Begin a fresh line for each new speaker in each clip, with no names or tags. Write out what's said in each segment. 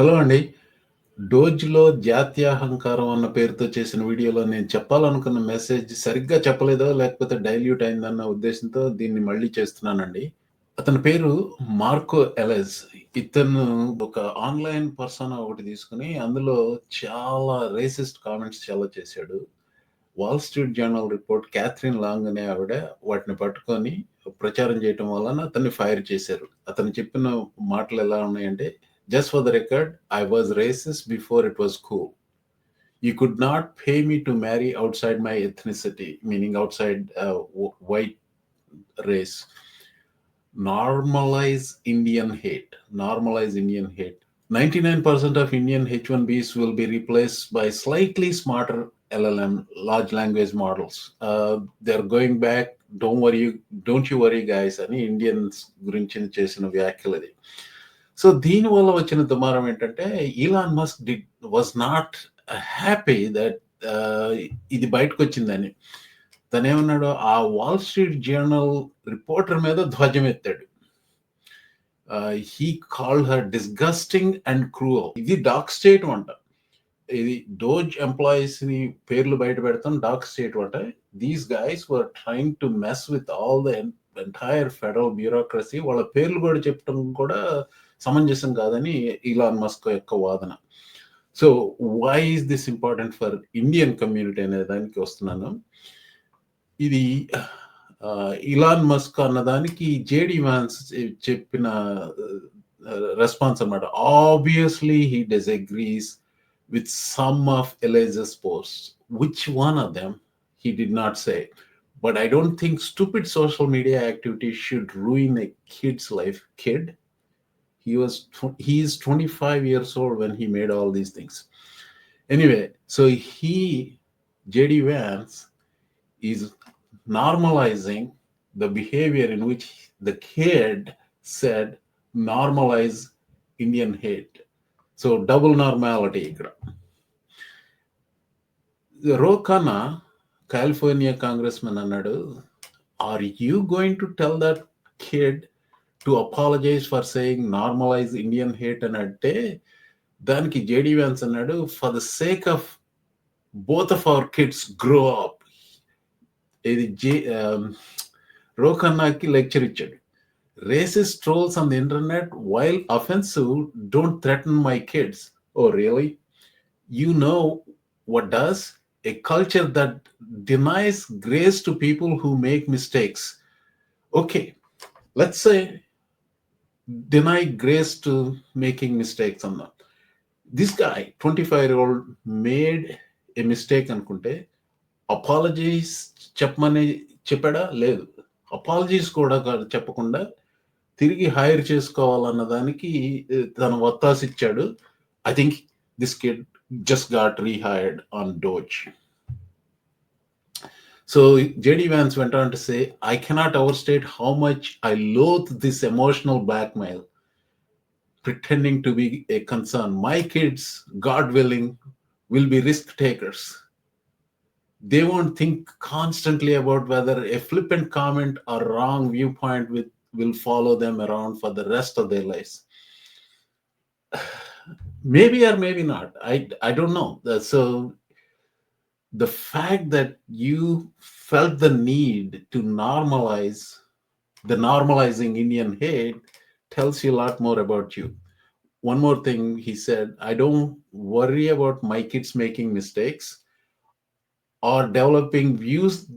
Hello అండి. 'డోజ్‌లో జాత్యహంకారం' అన్న పేరుతో చేసిన వీడియోలో నేను చెప్పాలనుకున్న మెసేజ్ సరిగ్గా చెప్పలేదో, లేకపోతే డైల్యూట్ అయిందన్న ఉద్దేశంతో దీన్ని మళ్ళీ చేస్తున్నానండి. అతని పేరు మార్కో ఎలెజ్. ఇతను ఒక ఆన్‌లైన్ పర్సన్ ఒకటి తీసుకొని, అందులో చాలా రేసిస్ట్ కామెంట్స్ చాలా చేశాడు. Wall Street Journal report Katherine Long అనే ఆవిడ వాటిని పట్టుకొని ప్రచారం చేయటం వలన అతన్ని ఫైర్ చేశారు. అతను చెప్పిన మాటలు ఎలా ఉన్నాయంటే, "just for the record I was racist before it was cool. You could not pay me to marry outside my ethnicity" meaning outside ఆహ్, వ white race. Normalise Indian hate. Normalise Indian hate. 99% of Indian H-1Bs will be replaced by slightly smarter LLM, large language models. Uh, they're going back, don't worry, don't you worry guys అని Indians గురించి చేసిన వ్యాఖ్యలు అది. So దీనివల్ల వచ్చిన దుమారం ఏంటంటే, Elon Musk did was not happy that ఇది ఇది బయటకొచ్చిందని. తనేమన్నాడు, ఆ వాల్ స్ట్రీట్ జర్నల్ రిపోర్టర్ మీద ధ్వజమెత్తాడు. ఎత్తాడు he called her disgusting and cruel. ఇది డార్క్ స్టేట్ అంట. ఇది డోజ్ ఎంప్లాయీస్‌ని పేర్లు బయట పెడతాం డార్క్ స్టేట్ అంట. These guys were trying to mess with all the entire federal bureaucracy. వాళ్ళ పేర్లు కూడా చెప్పడం కూడా సమంజసం కాదని ఇలాన్ మస్క్ యొక్క వాదన. So, why is this important for Indian community అనే దానికి వస్తున్నాను. ఇది ఇలాన్ మస్క్ అన్నదానికి జేడి వాన్స్ చెప్పిన రెస్పాన్స్ అన్నమాట. Obviously he disagrees with some of Elez's post which one of them he did not say. But I don't think stupid social media activity should ruin a kid's life. Kid? He was tw he is 25 years old when he made all these things. Anyway, so he, JD Vance, is normalizing the behavior in which the kid said, "Normalize Indian hate." So double normality ఇక్కడ. రో Khanna California కాంగ్రెస్‌మన్ అన్నాడు, "are you going to tell that kid to apologise for saying normalise Indian hate" అని అంటే, దానికి JD Vance అన్నాడు, "for the sake of both of our kids grow up." ఇది జే ఆహ్, రో ఖన్నాకి లెక్చర్ ఇచ్చాడు. "Racist trolls on the internet while offensive don't threaten my kids." Oh! Really? You know what does? A culture that denies grace to people who make mistakes. Okay, let's say deny grace to making mistakes అన్నా. This guy twenty five year old made a mistake అనుకుంటే apologies చెప్పమని చెప్పాడా? లేదు. Apologies కూడా చెప్పకుండా తిరిగి hire చేసుకోవాలన్న దానికి తను వత్తాసిచ్చాడు I think this kid just got rehired on DOGE So JD Vance went on to say, "I cannot overstate how much I loathe this emotional blackmail, pretending to be a concern. My kids, God willing, will be risk takers. They won't think constantly about whether a flippant comment or wrong viewpoint with, will follow them around for the rest of their lives." Maybe or maybe not. I I don't know. So the fact that you felt the need to normalize the normalizing Indian hate tells you a lot more about you. One more thing he said, I don't worry about my kids making mistakes or developing views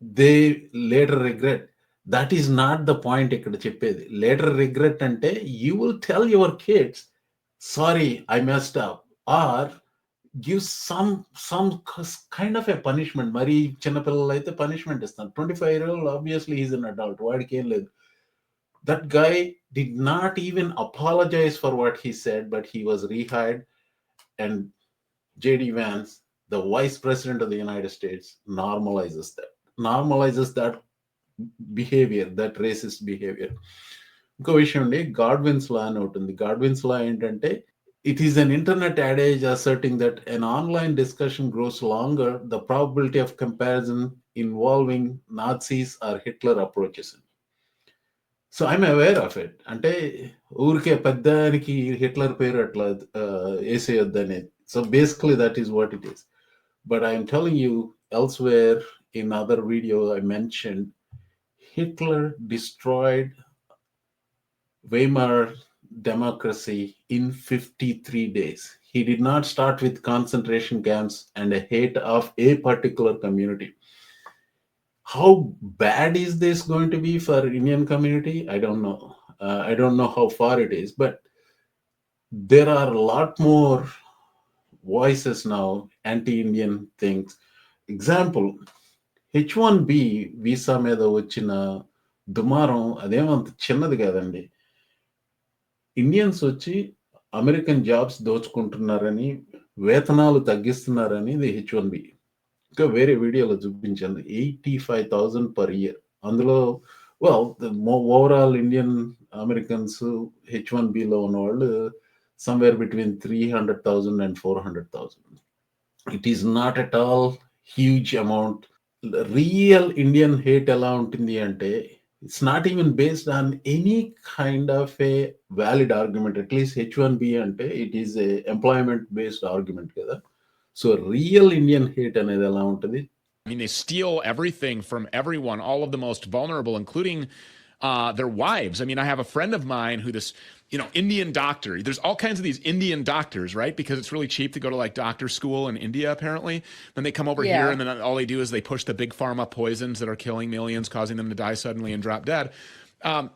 they later regret. That is not the point ఇక్కడ చెప్పేది. Later regret అంటే you will tell your kids, sorry, I messed up or give some some cus- kind of a punishment. మరి చిన్నపిల్లలు అయితే punishment ఇస్తాను. 25 year old obviously he's an adult. వాడికి ఏం లేదు. That guy did not even apologize for what he said, but he was rehired and JD Vance, the vice president of the United States, normalizes that. Normalizes that behavior, that racist behavior. ఇంకో విషయం అండి గాడ్విన్స్ లా అని ఒకటి ఉంది గాడ్విన్స్ లా ఏంటంటే it is an internet adage asserting that an online discussion gross longer the probability of comparison involving Nazis are Hitler approaches so I'm aware of it అంటే ఊరికే పెద్దానికి హిట్లర్ పేరు అట్లా వేసేయొద్దు అనేది so basically that is what it is but I'm telling you elsewhere in other video I mention Hitler destroyed Weimar democracy in 53 days. He did not start with concentration camps and a hate of a particular community. How bad is this going to be for Indian community? I don't know. Uh, I don't know how far it is, but there are a lot more voices now, anti-Indian things. Example, H1B visa మీద వచ్చిన దుమారం అదేమంత చిన్నది కాదండి Indians వచ్చి American jobs దోచుకుంటున్నారని వేతనాలు తగ్గిస్తున్నారని ఇది H one B ఇంకా వేరే వీడియోలో చూపించాను eighty five thousand per year అందులో overall Indian Americans H one below ఉన్న వాళ్ళు somewhere between three hundred thousand and four hundred thousand it is not at all huge amount real Indian hate ఎలా ఉంటుంది అంటే it's not even based on any kind of a valid argument at least H one B అంటే it is a employment based argument కదా so real Indian hate అనేది ఎలా ఉంటుంది
I mean, they steal everything from everyone, all of the most vulnerable, including uh, their wives. I mean, I have a friend of mine who this, you know, Indian doctor. There's all kinds of these Indian doctors, right? Because it's really cheap to go to like doctor school in India, apparently. Then they come over here, and then all they do is they push the big pharma poisons that are killing millions, causing them to die suddenly and drop dead. Um,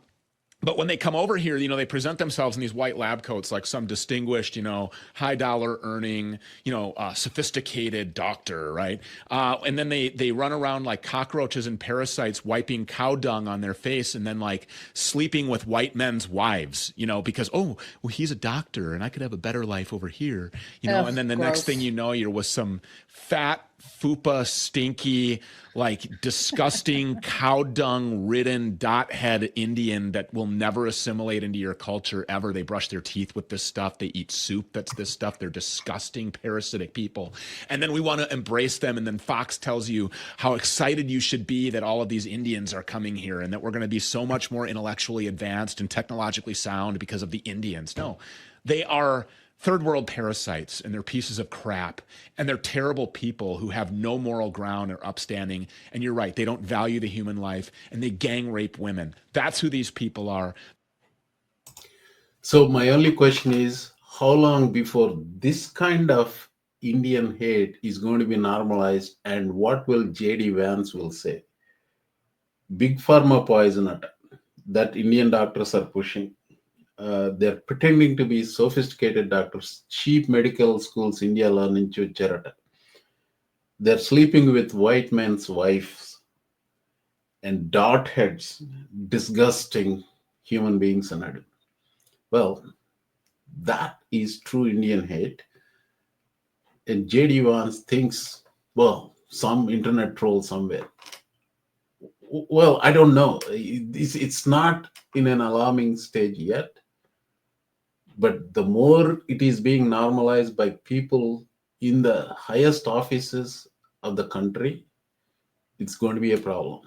but when they come over here, you know, they present themselves in these white lab coats like some distinguished, you know, high dollar earning, you know, uh, sophisticated doctor, right? Uh, and then they they run around like cockroaches and parasites, wiping cow dung on their face, and then like sleeping with white men's wives, you know, because oh, well, he's a doctor, and I could have a better life over here, you know.
Ugh,
and then the next thing you know, you're with some fat fupa stinky like disgusting cow dung ridden dot head indian that will never assimilate into your culture ever. They brush their teeth with this stuff. They eat soup that's this stuff. They're disgusting parasitic people. And then we want to embrace them. And then fox tells you how excited you should be that all of these indians are coming here and that we're going to be so much more intellectually advanced and technologically sound because of the indians. No they are third world parasites and they're pieces of crap and they're terrible people who have no moral ground or upstanding and you're right they don't value the human life and they gang rape women that's who these people are
So my only question is, how long before this kind of Indian hate is going to be normalized, and what will JD Vance will say? Big pharma poison that Indian doctors are pushing. Uh, they're pretending to be sophisticated doctors. Cheap medical schools India నుంచి వచ్చారట They're sleeping with white men's wives and dot heads, disgusting human beings అన్నాడు well, that is true Indian hate. And JD Vance thinks, well, some internet troll somewhere. W- Well, I don't know. It's, it's not in an alarming stage yet. But the more it is being normalized by people in the highest offices of the country, it's going to be a problem.